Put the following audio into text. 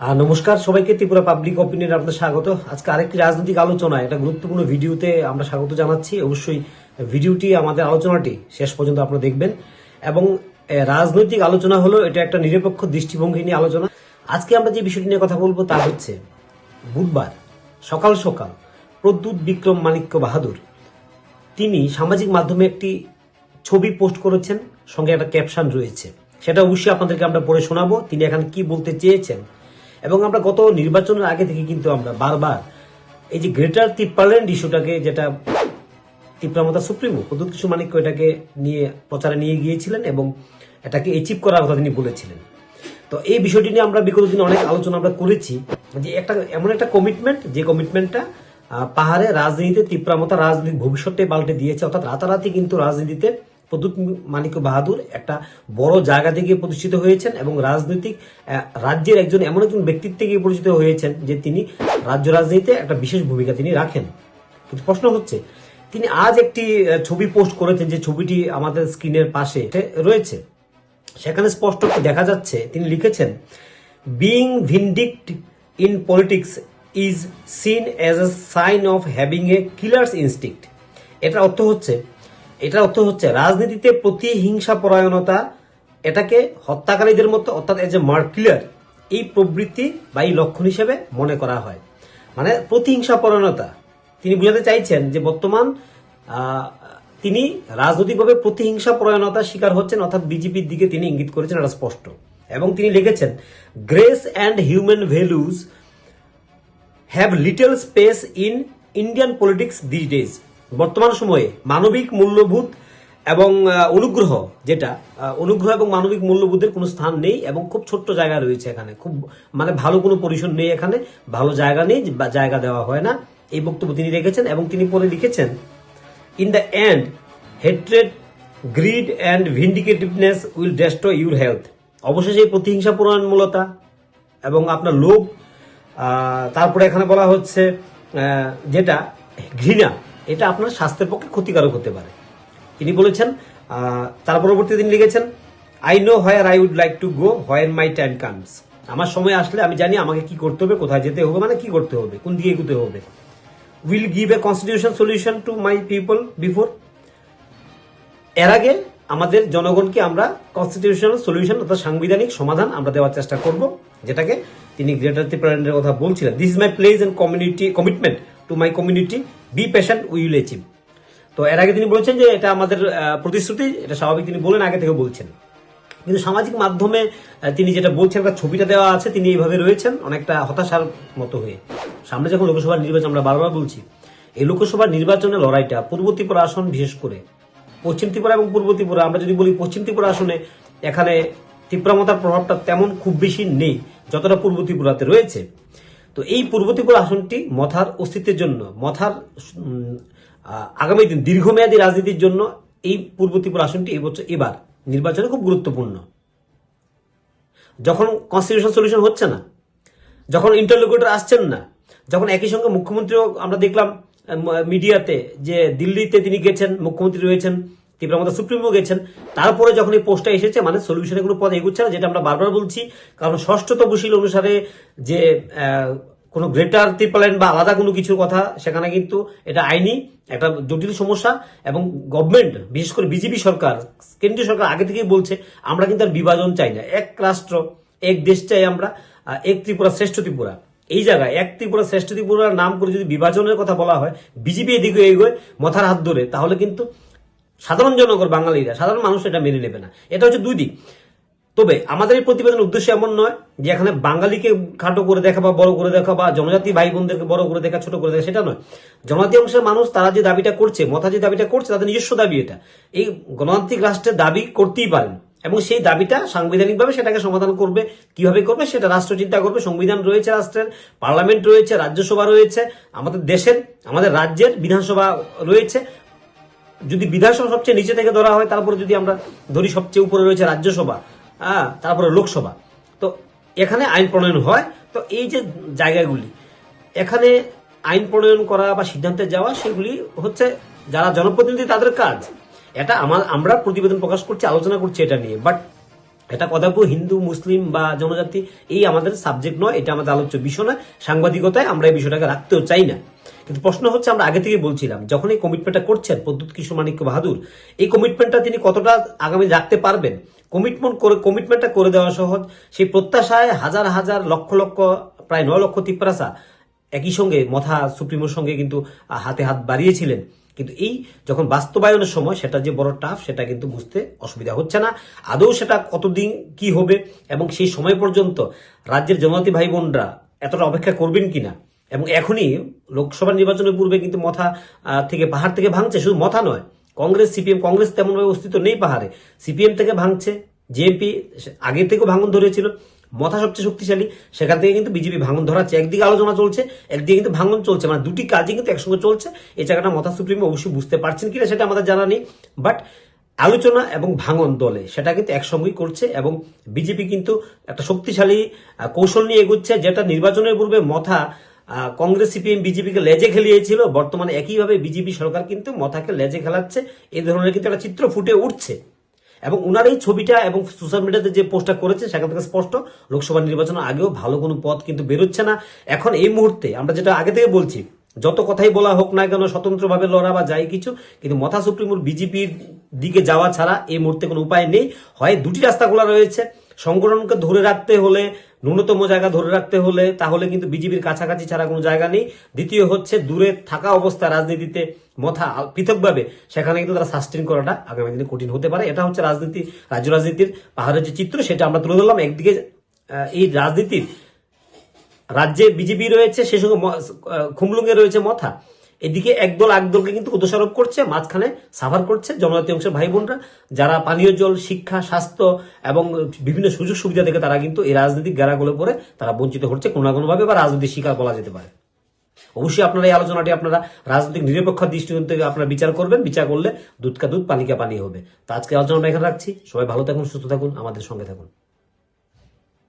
নমস্কার সবাইকে, Tripura public opinion আপনাদের স্বাগত। আজকে আরেকটি রাজনৈতিক আলোচনা, একটা গুরুত্বপূর্ণ ভিডিওতে আমরা স্বাগত জানাচ্ছি। অবশ্যই ভিডিওটি, আমাদের আলোচনাটি শেষ পর্যন্ত আপনারা দেখবেন। এবং রাজনৈতিক আলোচনা হলো, এটা একটা নিরপেক্ষ দৃষ্টিভঙ্গি নিয়ে আলোচনা। আজকে আমরা যে বিষয়টি নিয়ে কথা বলব তা হচ্ছে, বুধবার, সকাল সকাল, প্রদ্যুৎ বিক্রম মাণিক্য বাহাদুর, তিনি সামাজিক মাধ্যমে একটি ছবি পোস্ট করেছেন, সঙ্গে একটা ক্যাপশন রয়েছে। সেটা অবশ্যই আপনাদেরকে আমরা পড়ে শোনাবো, তিনি এখানে কি বলতে চেয়েছেন এবং আমরা গত নির্বাচনের আগে থেকে কিন্তু আমরা বারবার এই যে গ্রেটার তিপ্পাল্যান্ড ইস্যুটাকে যেটা তিপ্রামতা সুপ্রিমো, প্রদ্যুৎ কিশোর মানিক্য এটাকে নিয়ে প্রচারে নিয়ে গিয়েছিলেন এবং এটাকে অ্যাচিভ করার কথা তিনি বলেছিলেন। তো এই বিষয়টি নিয়ে আমরা বিগত দিনে অনেক আলোচনা আমরা করেছি যে একটা এমন একটা কমিটমেন্ট যে কমিটমেন্টটা পাহাড়ে রাজনীতিতে তিপ্রামতা রাজনীতির ভবিষ্যৎটাই পাল্টে দিয়েছে, অর্থাৎ রাতারাতি কিন্তু রাজনীতিতে প্রদ্যুৎ মানিক্য বাহাদুর একটা বড় জায়গা থেকে প্রতিষ্ঠিত হয়েছেন এবং রাজনৈতিক রাজ্যের একজন এমন একজন ব্যক্তিত্বে গিয়ে পরিচিত হয়েছেন যে তিনি রাজ্য রাজনীতিতে একটা বিশেষ ভূমিকা তিনি রাখেন। কিন্তু প্রশ্ন হচ্ছে, তিনি আজ একটি ছবি পোস্ট করেছেন যে ছবিটি আমাদের স্ক্রিনের পাশে রয়েছে। সেখানে স্পষ্ট দেখা যাচ্ছে, তিনি লিখেছেন being vindictive in politics is seen as a sign of having a killer's instinct এটার অর্থ হচ্ছে এটার অর্থ হচ্ছে রাজনীতিতে প্রতিহিংসা পরায়ণতা, এটাকে হত্যাকারীদের মতো, অর্থাৎ এজ এ মার্কিলার, এই প্রবৃত্তি বা এই লক্ষণ হিসেবে মনে করা হয়। মানে প্রতিহিংসা পরায়ণতা। তিনি বুঝাতে চাইছেন যে বর্তমান তিনি রাজনৈতিকভাবে প্রতিহিংসা পরায়ণতার শিকার হচ্ছেন, অর্থাৎ বিজেপির দিকে তিনি ইঙ্গিত করেছেন, এটা স্পষ্ট। এবং তিনি লিখেছেন grace and human values have little space in Indian politics this days বর্তমান সময়ে মানবিক মূল্যবোধ এবং অনুগ্রহ যেটা অনুগ্রহ এবং মানবিক মূল্যবোধের কোনো স্থান নেই এবং খুব ছোট্ট জায়গা রয়েছে এখানে। খুব মানে ভালো কোনো পরিসর নেই এখানে, ভালো জায়গা নেই, বা জায়গা দেওয়া হয় না। এই বক্তব্য তিনি রেখেছেন এবং তিনি পরে লিখেছেন in the end hatred greed and vindictiveness will destroy your health অবশেষে এই প্রতিহিংসা পরায়ণমূলতা এবং আপনার লোভ তারপরে এখানে বলা হচ্ছে যেটা, ঘৃণা। এটা আপনার স্বাস্থ্যের পক্ষে ক্ষতিকারক হতে পারে। তিনি বলেছেন তার পরবর্তী তিনি লিখেছেন I know where I would like to go where my time comes আমার সময় আসলে আমি জানি আমাকে কি করতে হবে, কোথায় যেতে হবে মানে কি করতে হবে, কোন দিকে এগোতে হবে। Will give a constitution solution to my people before এর আগে আমাদের জনগণকে আমরা কনস্টিটিউশনাল সলিউশন অর্থাৎ সাংবিধানিক সমাধান আমরা দেওয়ার চেষ্টা করব, যেটাকে তিনি গ্রেটার ত্রিপুরাল্যান্ডের কথা বলছিলেন। This is my place and community commitment to my community be patient will achieve তো এর আগে তিনি বলেছেন যে এটা আমাদের প্রতিশ্রুতি, এটা স্বাভাবিক তিনি বলেন, আগে থেকে বলছেন। কিন্তু সামাজিক মাধ্যমে তিনি যেটা বলছেন, একটা ছবিটা দেওয়া আছে, তিনি এইভাবে রয়েছেন, অনেকটা হতাশার মতো হয়ে। সামনে যখন লোকসভা নির্বাচন, আমরা বারবার বলছি, এই লোকসভা নির্বাচনের লড়াইটা পূর্ব ত্রিপুরা আসন বিশেষ করে, পশ্চিম ত্রিপুরা এবং পূর্ব ত্রিপুরা, আমরা যদি বলি পশ্চিম ত্রিপুরা আসনে, এখানে ত্রিপুরামতার প্রভাবটা তেমন খুব বেশি নেই, যতটা পূর্ব ত্রিপুরাতে রয়েছে। তো এই পূর্ব ত্রিপুরা আসনটি মথার অস্তিত্বের জন্য, মথার আগামী দিন দীর্ঘমেয়াদী রাজনীতির জন্য এই পূর্ব ত্রিপুরা আসনটি এবছর এবার নির্বাচনে খুব গুরুত্বপূর্ণ। যখন কনস্টিটিউশন সলিউশন হচ্ছে না, যখন ইন্টারলোকেটর আসছেন না, যখন একই সঙ্গে মুখ্যমন্ত্রীও আমরা দেখলাম মিডিয়াতে যে দিল্লিতে তিনি গেছেন, মুখ্যমন্ত্রী রয়েছেন তীব্রমতা সুপ্রিমো গেছেন, তারপরে যখন এই পোস্টটা এসেছে মানে সলিউশনের কোনো পথ এগুচ্ছে না, যেটা আমরা বারবার বলছি। কারণ ষষ্ঠ তপশিল অনুসারে যে কোনো গ্রেটার ত্রিপাল্যান্ড বা আলাদা কোনো কিছুর কথা, সেখানে কিন্তু এটা আইনি একটা জটিল সমস্যা। এবং গভর্নমেন্ট বিশেষ করে বিজেপি সরকার, কেন্দ্রীয় সরকার আগে থেকেই বলছে, আমরা কিন্তু আর বিভাজন চাই না। এক রাষ্ট্র, এক দেশ চাই আমরা এক ত্রিপুরা শ্রেষ্ঠ ত্রিপুরা। এই জায়গায় এক ত্রিপুরা শ্রেষ্ঠ ত্রিপুরার নাম করে যদি বিভাজনের কথা বলা হয় বিজেপি এদিকে এগোয়, মাথার হাত ধরে, তাহলে কিন্তু সাধারণ জনগণ বাঙালিরা, সাধারণ মানুষ এটা মেনে নেবে না। এটা হচ্ছে দুই দিক। তবে আমাদের এই প্রতিবেদনের উদ্দেশ্য এমন নয় যে এখানে বাঙালিকে খাটো করে দেখা বা বড় করে দেখা বা জনজাতি ভাই বোনদেরকে বড় করে দেখা, ছোট করে দেখা, সেটা নয়। জনজাতি অংশের মানুষ তারা যে দাবিটা করছে মথা যে দাবিটা করছে, তাদের নিজস্ব দাবি এটা। এই গণতান্ত্রিক রাষ্ট্রের দাবি করতেই পারেন এবং সেই দাবিটা সাংবিধানিকভাবে সেটাকে সমাধান করবে, কীভাবে করবে সেটা রাষ্ট্র চিন্তা করবে। সংবিধান রয়েছে রাষ্ট্রের, পার্লামেন্ট রয়েছে, রাজ্যসভা রয়েছে, আমাদের দেশের, আমাদের রাজ্যের বিধানসভা রয়েছে। যদি বিধানসভা সবচেয়ে নিচে থেকে ধরা হয়, তারপরে যদি আমরা ধরি সবচেয়ে উপরে রয়েছে রাজ্যসভা হ্যাঁ তারপরে লোকসভা। তো এখানে আইন প্রণয়ন হয়। তো এই যে জায়গাগুলি, এখানে আইন প্রণয়ন করা বা সিদ্ধান্তে যাওয়া, সেগুলি হচ্ছে যারা জনপ্রতিনিধি, তাদের কাজ। এটা আমার আমরা প্রতিবেদন প্রকাশ করছি, আলোচনা করছি এটা নিয়ে। বাট এটা কদাপুর হিন্দু, মুসলিম বা জনজাতি, এই আমাদের সাবজেক্ট নয়, এটা আমাদের আলোচ্য বিষয় নয়, সাংবাদিকতায় আমরা এই বিষয়টাকে রাখতেও চাই না। কিন্তু প্রশ্ন হচ্ছে, আমরা আগে থেকে বলছিলাম, যখন এই কমিটমেন্টটা করছেন প্রদ্যুৎ কিশোর মানিক্য বাহাদুর, এই কমিটমেন্টটা তিনি কতটা আগামী রাখতে পারবেন? কমিটমেন্ট করে কমিটমেন্টটা করে দেওয়া সহজ, সেই প্রত্যাশায় হাজার হাজার লক্ষ লক্ষ, প্রায় নয় লক্ষ তিপ্রাসা একই সঙ্গে মথা সুপ্রিমোর সঙ্গে কিন্তু হাতে হাত বাড়িয়েছিলেন। কিন্তু এই যখন বাস্তবায়নের সময় সেটা যে বড় টাফ সেটা কিন্তু বুঝতে অসুবিধা হচ্ছে না। আদৌ সেটা কতদিন কি হবে এবং সেই সময় পর্যন্ত রাজ্যের জনজাতি ভাই বোনরা এতটা অপেক্ষা করবেন কিনা? এবং এখনই লোকসভা নির্বাচনের পূর্বে কিন্তু মথা থেকে পাহাড় থেকে ভাঙছে, শুধু মথা নয়, কংগ্রেস, সিপিএম, কংগ্রেস তেমনভাবে অস্তিত্ব নেই পাহাড়ে। সিপিএম থেকে ভাঙছে জেএমপি আগে থেকেও ভাঙন ধরেছিল। মথা সবচেয়ে শক্তিশালী, সেখান থেকে কিন্তু বিজেপি ভাঙন ধরাচ্ছে একদিকে আলোচনা চলছে, একদিকে কিন্তু ভাঙন চলছে মানে দুটি কাজই কিন্তু একসঙ্গে চলছে। এই জায়গাটা মথা সুপ্রিম অবশ্যই বুঝতে পারছেন কিনা সেটা আমাদের জানা নেই বাট আলোচনা এবং ভাঙন দলে সেটা কিন্তু একসঙ্গেই করছে এবং বিজেপি কিন্তু একটা শক্তিশালী কৌশল নিয়ে এগুচ্ছে, যেটা নির্বাচনের পূর্বে মথা কংগ্রেস, সিপিএম, বিজেপিকে লেজে খেলিয়েছিল, বর্তমানে একইভাবে বিজেপি সরকার কিন্তু মথাকে লেজে খেলাচ্ছে এই ধরনের কিন্তু একটা চিত্র ফুটে উঠছে। এবং ওনার এই ছবিটা এবং সোশ্যাল মিডিয়াতে যে পোস্টটা করেছে, সেখান থেকে স্পষ্ট, লোকসভা নির্বাচনের আগেও ভালো কোনো পথ কিন্তু বেরোচ্ছে না। এখন এই মুহূর্তে আমরা যেটা আগে থেকে বলছি, যত কথাই বলা হোক না কেন, স্বতন্ত্রভাবে লড়া বা যাই কিছু, কিন্তু মথা সুপ্রিমোর বিজেপির দিকে যাওয়া ছাড়া এই মুহূর্তে কোনো উপায় নেই। হয় দুটি রাস্তা খোলা রয়েছে। সংগঠনকে ধরে রাখতে হলে ন্যূনতম জায়গা ধরে রাখতে হলে তাহলে কিন্তু বিজেপির কাছাকাছি ছাড়া কোনো জায়গা নেই। দ্বিতীয় হচ্ছে দূরে থাকা অবস্থা রাজনীতিতে মথা পৃথকভাবে, সেখানে কিন্তু তারা সাস্টেন করাটা আগামী দিনে কঠিন হতে পারে। এটা হচ্ছে রাজনীতি, রাজ্য রাজনীতির পাহাড়ের যে চিত্র, সেটা আমরা তুলে ধরলাম। একদিকে এই রাজনীতির রাজ্যে বিজেপি রয়েছে, সে সঙ্গে খুমলুঙ্গে রয়েছে মথা। এদিকে একদল একদলকে কিন্তু দোষারোপ করছে, মাঝখানে সাফার করছে জনজাতি অংশের ভাই বোনরা যারা পানীয় জল, শিক্ষা, স্বাস্থ্য এবং বিভিন্ন সুযোগ সুবিধা থেকে তারা কিন্তু এই রাজনৈতিক গেরাগুলো পরে তারা বঞ্চিত হচ্ছে কোনো না কোনোভাবে বা রাজনৈতিক শিকার বলা যেতে পারে। অবশ্যই আপনারা এই আলোচনাটি আপনারা রাজনৈতিক নিরপেক্ষ দৃষ্টিকোণ থেকে আপনারা বিচার করবেন, বিচার করলে দুধ কা দুধ পানিকা পানি হবে। তো আজকে আলোচনাটা এখানে রাখছি। সবাই ভালো থাকুন, সুস্থ থাকুন, আমাদের সঙ্গে থাকুন।